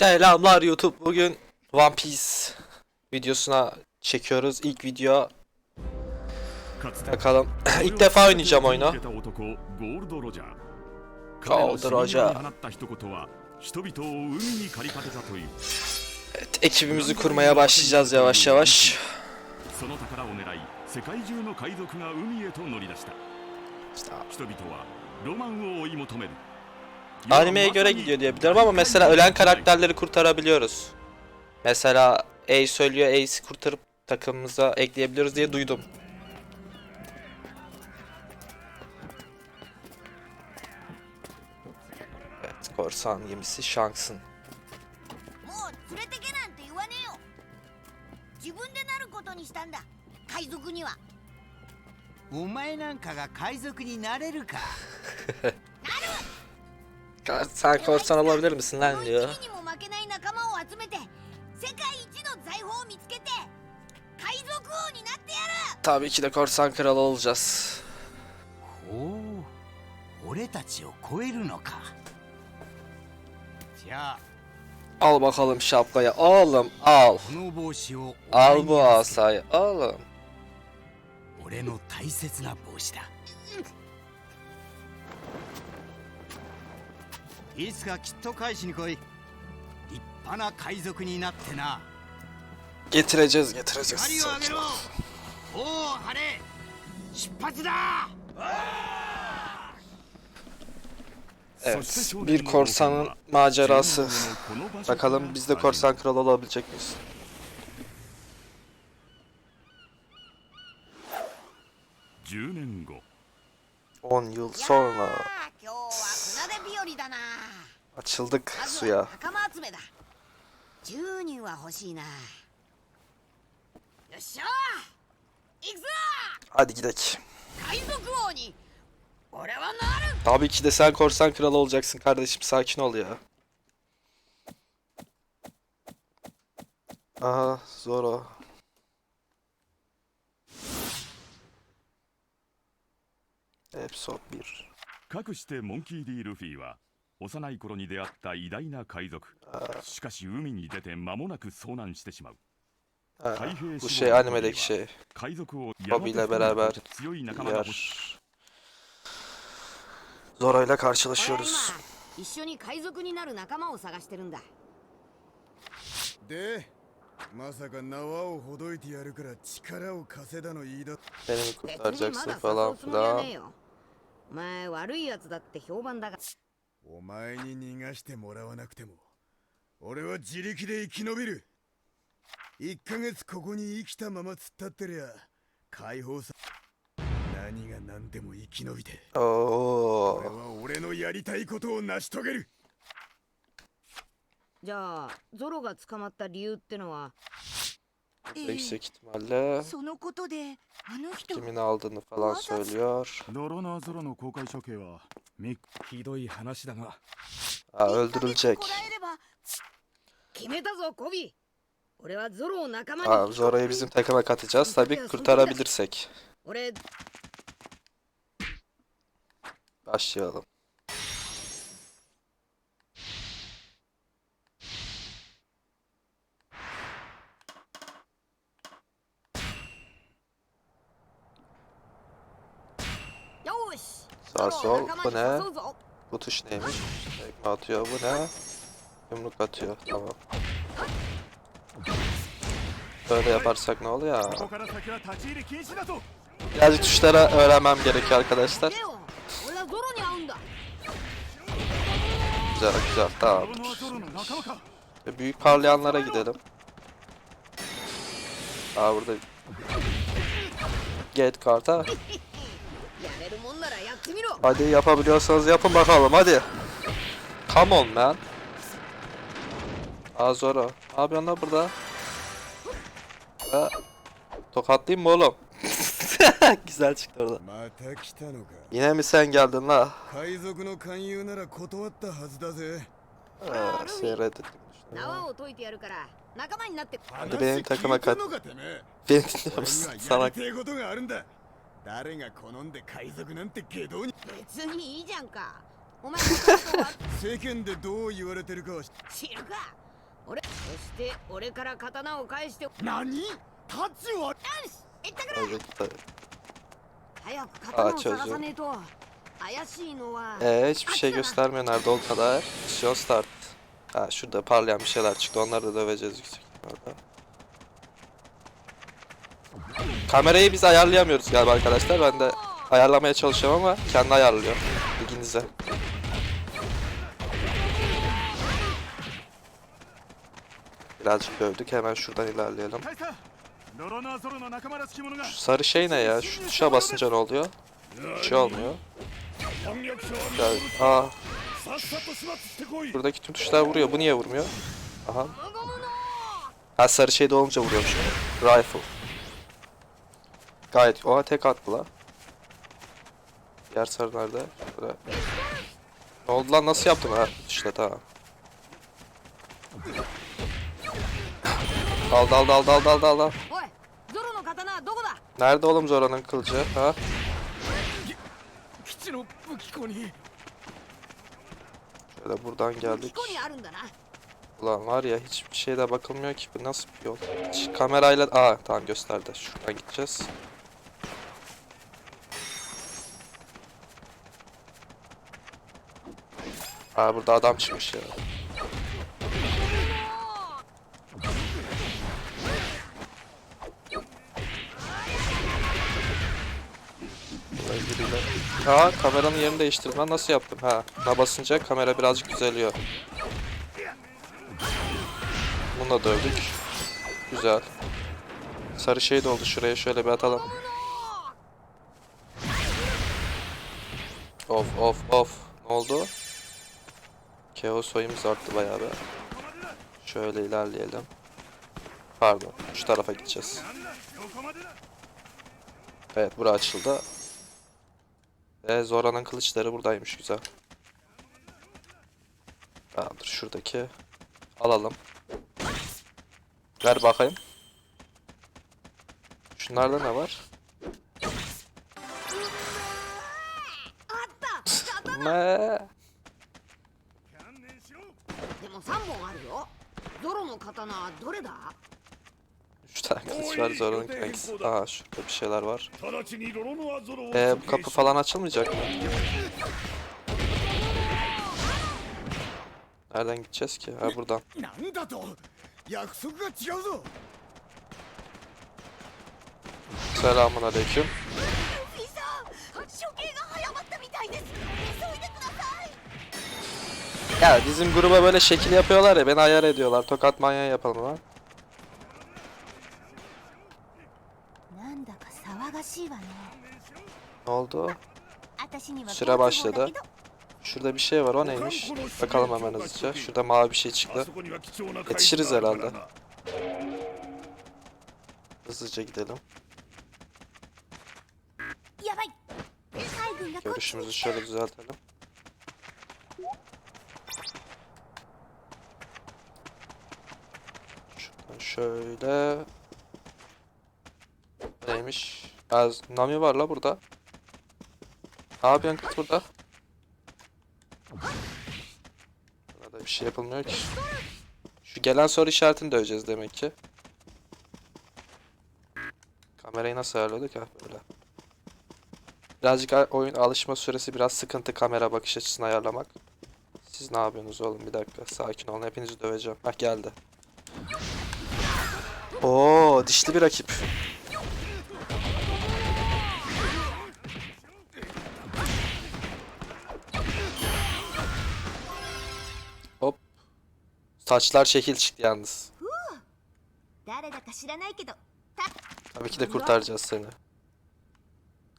Selamlar YouTube. Bugün One Piece videosuna çekiyoruz. İlk video. Bakalım. İlk defa oynayacağım oyunu. Gold Roger. Evet, ekibimizi kurmaya başlayacağız yavaş yavaş. İşte. Animeye göre gidiyor diye biliyorum ama mesela ölen karakterleri kurtarabiliyoruz. Mesela Ace ölüyor, Ace'i kurtarıp takımımıza ekleyebiliyoruz diye duydum. Evet, korsan gemisi Shanks'ın. Sen korsan olabilir misin lan diyor. Tabii ki de korsan kralı olacağız. Al bakalım şapkayı oğlum al. Al bu asayı oğlum. いつかきっと返しに来い立派な海賊になってな Getireceğiz getireceğiz. 光を上げろおお晴れ出発だ Evet, bir korsanın macerası. Bakalım biz de korsan kralı olabilecek miyiz? 10年後 10 yıl いやー sonra açıldık まず suya. は仲間集めだ10人は欲しいなよっしゃ行くぞ Hadi gidelim. 海賊王に俺はなる Tabii ki de sen korsan kralı olacaksın kardeşim. Sakin ol ya. Aha Zoro. エピソード1。かくしてモンキー・ディ・ルフィは 幼い頃に出会った偉大な海賊。しかし海に出て間もなく遭難してしまう。海兵 şey. は海賊を Bobby ile beraber 強い仲間が欲し。diğer Zoro ile 俺は karşılaşıyoruz. 今一緒に海賊になる仲間を探してるんだ。でまさか縄をほどいてやるから力を稼いだの言いだ kurtaracaksın まだ falan 誘うつもりはね filan. えよ。お前悪いやつだって評判だがお前に逃がしてもらわなくても俺は自力で生き延びる。1ヶ月ここに生きたまま突っ立ってりゃ解放さ何が何でも生き延びて.俺は俺のやりたいことを成し遂げる。じゃあゾロが捕まった理由ってのは？そのことであの人.泥のゾロの公開処刑はみひどい話だが Ha, öldürülecek. こらえれば決めたぞコビー俺はゾロを仲間 Ha, に Zoro'yu bizim takıma katacağız tabii kurtarabilirsek. 俺 Başlayalım. ! Sağ sol. Bu ne? Bu tuş neymiş? Tekme atıyor. Bu ne? Yumruk atıyor. Tamam. Böyle yaparsak ne oluyor? Birazcık tuşlara öğrenmem gerekiyor arkadaşlar. Güzel güzel tamam. Büyük parlayanlara gidelim. Aa burada Gate karta Hadi yapabiliyorsanız yapın bakalım hadi. Come on man. Aa Zoro. Ne yapıyorsun lan burada? Ha. Tokatlayayım mı oğlum? Güzel çıktı orada. Yine mi sen geldin la? Ah, Aa, seyredin. Hadi benim takıma kat. Beni dinliyor musun salak? 誰が好んで海賊なんて下道に別にいいじゃんかお前世間でどう言われてるかは知るか俺そして俺から刀を返してよ何タチはし行ってくる Çocuk da. 早く刀を.探さねえと怪しいのは Ee, hiçbir şey göstermiyor nerede olduğuna dair. Mission start. Ha şurada parlayan bir şeyler çıktı. Onları da döveceğiz yüksek ihtimalle. Kamerayı biz ayarlayamıyoruz galiba arkadaşlar. Ben de ayarlamaya çalışıyorum ama kendi ayarlıyor. Bilginize. Birazcık dövdük. Hemen şuradan ilerleyelim. Şu sarı şey ne ya? Şu tuşa basınca ne oluyor? Hiç şey olmuyor. Gel. Aa. Buradaki tüm tuşlar vuruyor. Bu niye vurmuyor? Aha. Ha sarı şeyde olunca vuruyormuş. Rifle. Gayet. Oha tek attı lan. Diğer sarı nerede? Şöyle. Ne oldu lan nasıl yaptım ha? İşte tamam. Dal dal dal dal dal dal dal. Nerede oğlum Zora'nın kılıcı ha? Şöyle buradan geldik. Ulan var ya hiçbir şeyde bakılmıyor ki. Bu nasıl bir yol? Hiç kamerayla... Aa tamam gösterdi. Şuradan gideceğiz. Aa burada adam çıkmış ya. Aa kameranın yerini değiştirdim lan nasıl yaptım ha? Buna basınca kamera birazcık düzeliyor. Bunu da dövdük. Güzel. Sarı şey de oldu. Şuraya şöyle bir atalım. Of of of. Ne oldu? KO soyumuz arttı bayağı be. Şöyle ilerleyelim. Pardon. Şu tarafa gideceğiz. Evet bura açıldı. Ve Zora'nın kılıçları buradaymış güzel. Tamamdır şuradaki. Alalım. Ver bakayım. Şunlarda ne var? Ne? 観念しろでも3本あるよゾロの刀はどれだ Üç tane kılıç var Zora'nın hangisi? Aha şurada bir şeyler var. 直ちにロロノアゾロを Ee, bu kapı falan açılmayacak mı? Nereden gideceğiz ki? Ha buradan. なんだと約束が違うぞ Selamun aleyküm. Ya bizim gruba böyle şekil yapıyorlar ya beni ayar ediyorlar. Tokat manyağı yapalım lan. Ne oldu? Süre başladı. Şurada bir şey var o neymiş? Bakalım hemen hızlıca. Şurada mavi bir şey çıktı. Yetişiriz herhalde. Hızlıca gidelim. Görüşümüzü şöyle düzeltelim. Şöyle. Neymiş? Az Nami var la burada. Ne yapıyorsun kız burada? Burada bir şey yapılmıyor ki. Şu gelen soru işaretini döveceğiz demek ki. Kamerayı nasıl ayarlıyorduk ha böyle. Birazcık oyun alışma süresi biraz sıkıntı kamera bakış açısını ayarlamak. Siz ne yapıyorsunuz oğlum bir dakika sakin olun hepinizi döveceğim. Bak geldi. Oo, dişli bir rakip. Hop. Saçlar şekil çıktı yalnız. Tabii ki de kurtaracağız seni.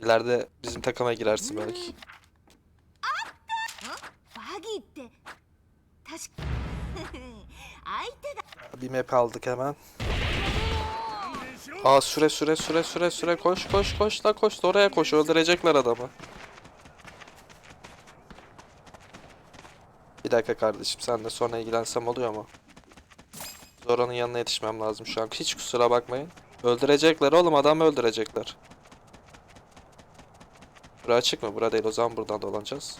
İleride bizim takıma girersin belki. Bir map aldık hemen. Aa süre süre süre süre süre koş koş koş la koş oraya koş öldürecekler adamı. Bir dakika kardeşim sen de sonra ilgilensem oluyor mu? Zora'nın yanına yetişmem lazım şu an. Hiç kusura bakmayın. Öldürecekler oğlum adamı öldürecekler. Bura açık mı? Bura değil o zaman buradan dolanacağız.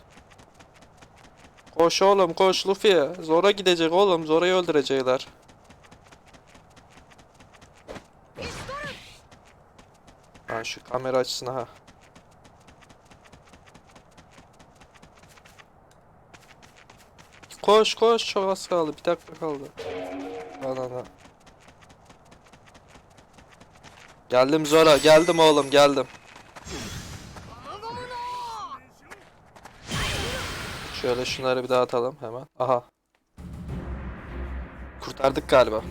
Koş oğlum koş Luffy. Zora gidecek oğlum. Zora'yı öldürecekler. Ha şu kamera açısına ha. Koş koş çok az kaldı. Bir dakika kaldı. Anana. Geldim Zora. Geldim oğlum geldim. Şöyle şunları bir daha atalım hemen. Aha. Kurtardık galiba.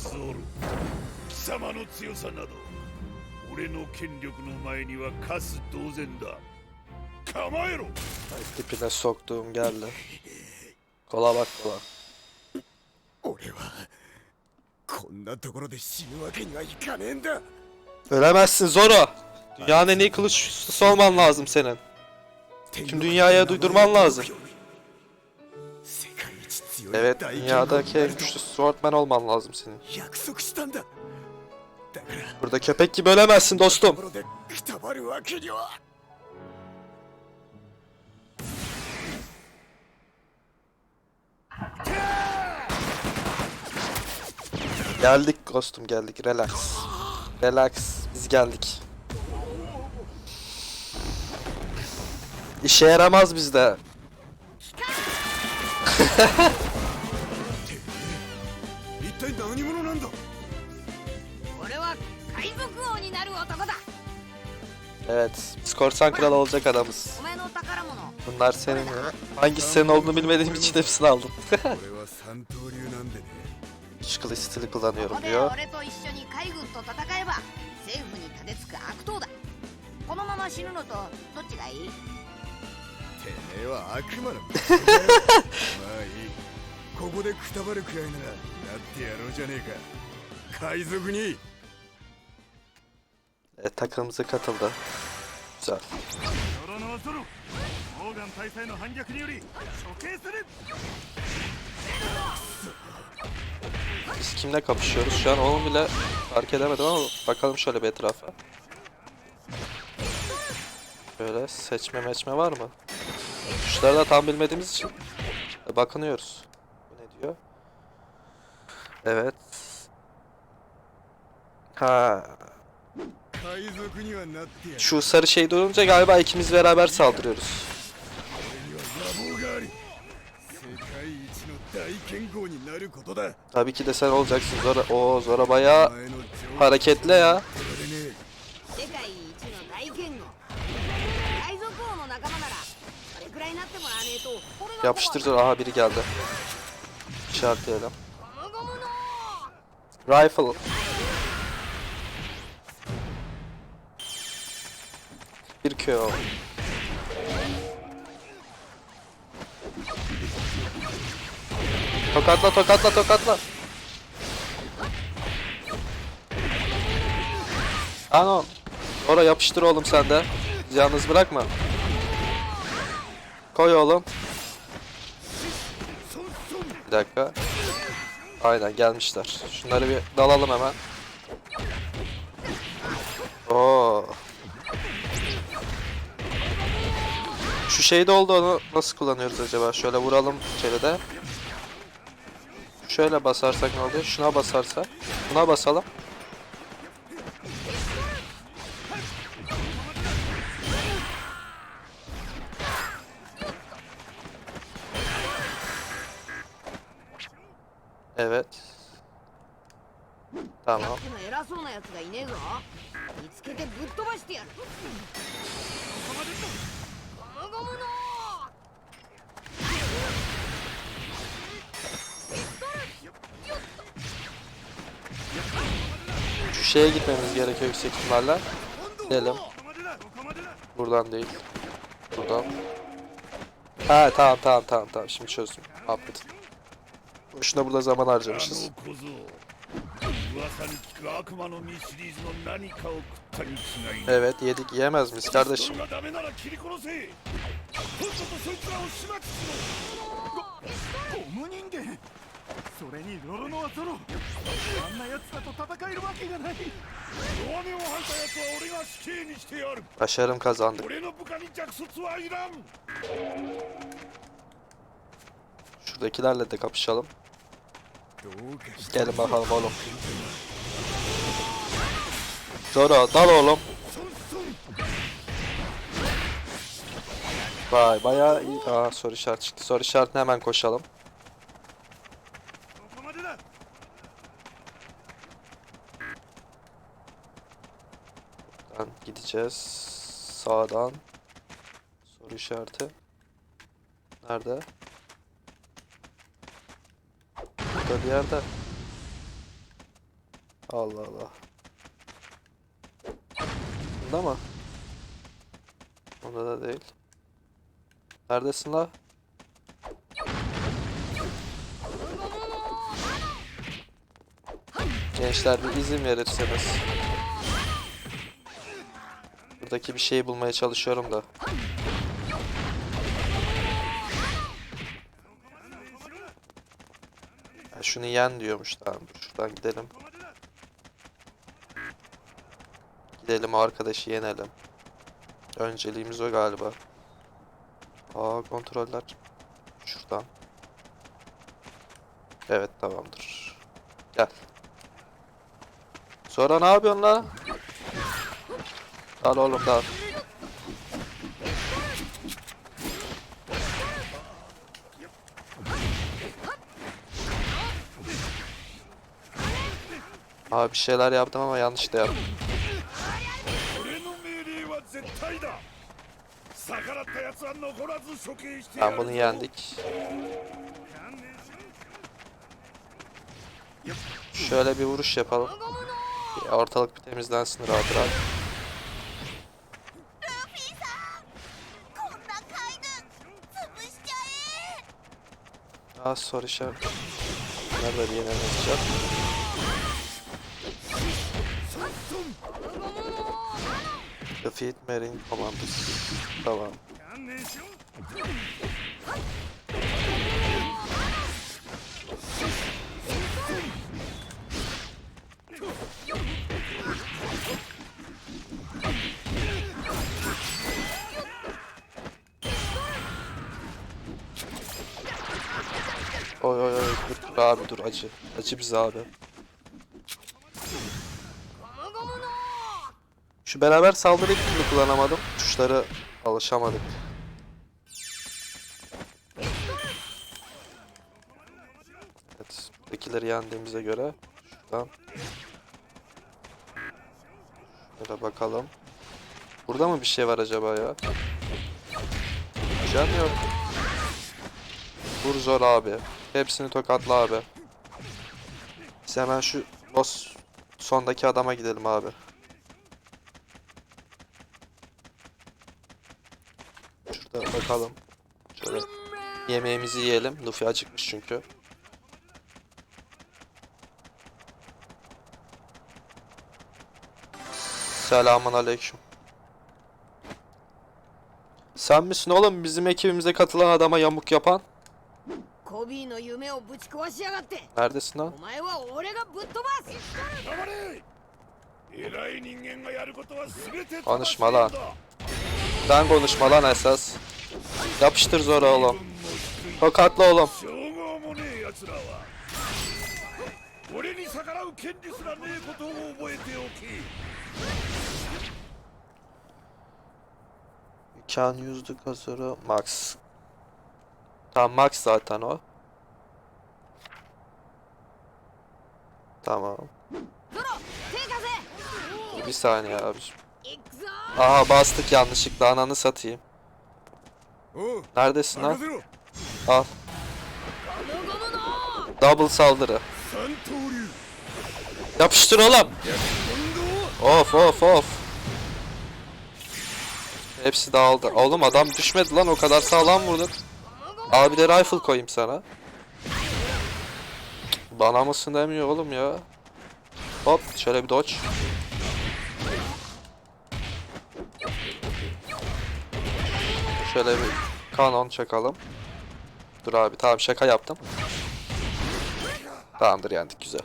ゾール貴様の強さなど俺の権力の前には勝つ同然だ構えろ Dipine soktuğum geldi. Kola bak kola. 俺はこんなところで死ぬわけにはいかねえんだ Ölemezsin Zoro. Dünyanın en iyi kılıç ustası olman lazım senin. Tüm dünyaya duydurman lazım. Evet, dünyadaki en güçlü swordman olman lazım senin. Burada köpek gibi ölemezsin dostum. Geldik dostum geldik relax. Relax biz geldik. İşe yaramaz bizde. 海賊王になる男だ Evet, korsan kral olacak adamız. Bunlar senin. Hangisi senin olduğunu bilmediğim için hepsini aldım. Üç kılıç stili kullanıyorum diyor. e, takımımıza katıldı. Güzel. Biz kimle kapışıyoruz? Şu an onu bile fark edemedim ama bakalım şöyle bir etrafa. Böyle seçme meçme var mı? Tuşları da tam bilmediğimiz için bakınıyoruz. Bu ne diyor? Evet. Ha. Şu sarı şey durunca galiba ikimiz beraber saldırıyoruz. Tabii ki de sen olacaksın Zora. O Zora baya hareketli ya. Yapıştır Zora. Aha biri geldi. İşaretleyelim. Rifle. Kill. Tokatla tokatla tokatla. Ano. Oraya yapıştır oğlum sen de. Yalnız bırakma. Koy oğlum. Bir dakika. Aynen gelmişler. Şunları bir dalalım hemen. Oo. Şu şey de oldu onu nasıl kullanıyoruz acaba? Şöyle vuralım içeride. Şöyle basarsak ne oluyor? Şuna basarsa. Buna basalım. Evet. さ Tamam. şeye gitmemiz gerekiyor yüksek ihtimalle. Gidelim. Buradan değil. Buradan. Ha tamam tamam tamam tamam şimdi çözdüm. Affedin. Boşuna burada zaman harcamışız. Evet yedik yiyemez miyiz kardeşim? それがダメなら切り殺せとっととそいつらを始末しろゴム人間 それにロロノアゾロあんな奴らと戦えるわけがない弱音を吐いた奴は俺が死刑にしてやる Başarım kazandık. 俺の部下に弱卒はいらん Şuradakilerle de kapışalım. どうかして Gelin bakalım oğlum. Zoro dal oğlum. Vay bayağı iyi. Aa soru işareti çıktı. Soru işaretine hemen koşalım. Gideceğiz. Sağdan. Soru işareti. Nerede? Burada bir yerde. Allah Allah. Bunda mı? Bunda da değil. Neredesin la? Gençler bir izin verirseniz. Buradaki bir şeyi bulmaya çalışıyorum da. Ya şunu yen diyormuş tamam şuradan gidelim. Gidelim arkadaşı yenelim. Önceliğimiz o galiba. Aa kontroller. Şuradan. Evet tamamdır. Gel. Sonra ne yapıyorsun la? Dal oğlum dal. Abi bir şeyler yaptım ama yanlış da yaptım. Ben bunu yendik. Şöyle bir vuruş yapalım. Ortalık bir temizlensin rahat rahat. ゃえ Aa soru işareti. Nerede yine yazacak? Defeat Marine Commandos. Tamam. Abi dur acı. Acı bize abi. Şu beraber bir türlü kullanamadım. Tuşları alışamadık. Evet. Buradakileri yendiğimize göre şuradan Şöyle bakalım. Burada mı bir şey var acaba ya? Can yok. Vur zor abi. Hepsini tokatla abi. Biz hemen şu boss sondaki adama gidelim abi. Şurada bakalım. Şöyle yemeğimizi yiyelim. Luffy acıkmış çünkü. Selamun aleyküm. Sen misin oğlum bizim ekibimize katılan adama yamuk yapan? コビーの夢をぶち壊しやがって Neredesin lan? お前は俺がぶっ飛ばす黙れ偉い人間がやることは全て Konuşma lan. 正しいんだ Sen konuşma lan esas. Yapıştır zor oğlum. Tokatla oğlum. 称号もねえ奴らは俺に逆らう権利すらねえことを覚えておけ You can use the cursor max. Tam max zaten o. Tamam. Bir saniye abi. Aha bastık yanlışlıkla ananı satayım. Neredesin lan? Al. Double saldırı. Yapıştır oğlum. Of of of. Hepsi dağıldı. Oğlum adam düşmedi lan o kadar sağlam vurdun. Abi de rifle koyayım sana. Bana mısın demiyor oğlum ya. Hop şöyle bir dodge. Şöyle bir kanon çakalım. Dur abi tamam şaka yaptım. Tamamdır yendik güzel.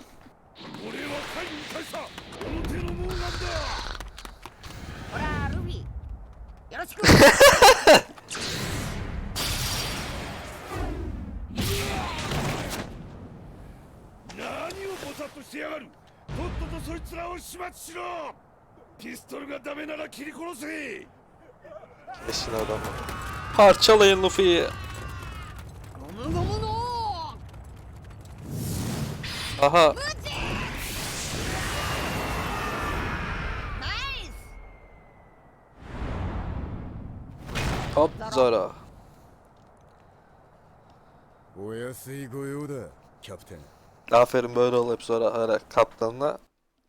始末しろピストルがダメなら切り殺せ Eşin adamı. Parçalayın Luffy'yi. ゴムゴムの Aha ナイス hop Zara. お安い御用だキャプテン Aferin böyle ol hep sonra ara kaptanına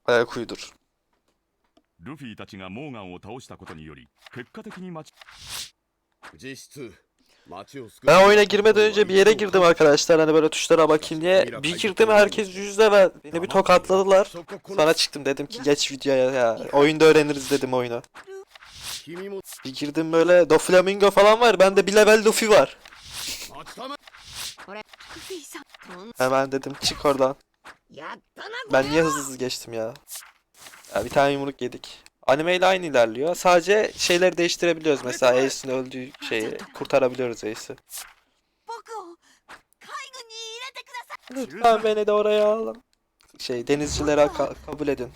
ayak uydur. ルフィたちがモーガンを倒したことにより結果的に町実質町を救 Ben oyuna girmeden önce bir yere girdim arkadaşlar hani böyle tuşlara bakayım diye. Bir girdim herkes yüzde ve beni bir tokatladılar. Sonra çıktım dedim ki geç videoya ya. Oyunda öğreniriz dedim oyunu. 君も Bir girdim böyle Doflamingo falan var. Bende bir level Luffy var. 待ちたまルフィさんとん Hemen dedim çık oradan. Ben niye hızlı hızlı geçtim ya? ya bir tane yumruk yedik. Anime ile aynı ilerliyor. Sadece şeyleri değiştirebiliyoruz. Mesela Ace'in öldüğü şeyi kurtarabiliyoruz Ace'i. Lütfen beni de oraya alın. Şey denizcilere ka- kabul edin.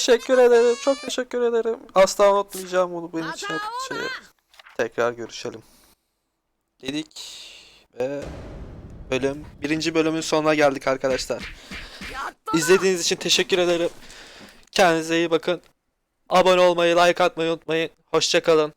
Teşekkür ederim. Çok teşekkür ederim. Asla unutmayacağım bunu benim için hep şey. Tekrar görüşelim. Dedik ve bölüm birinci bölümün sonuna geldik arkadaşlar. İzlediğiniz için teşekkür ederim. Kendinize iyi bakın. Abone olmayı, like atmayı unutmayın. Hoşçakalın.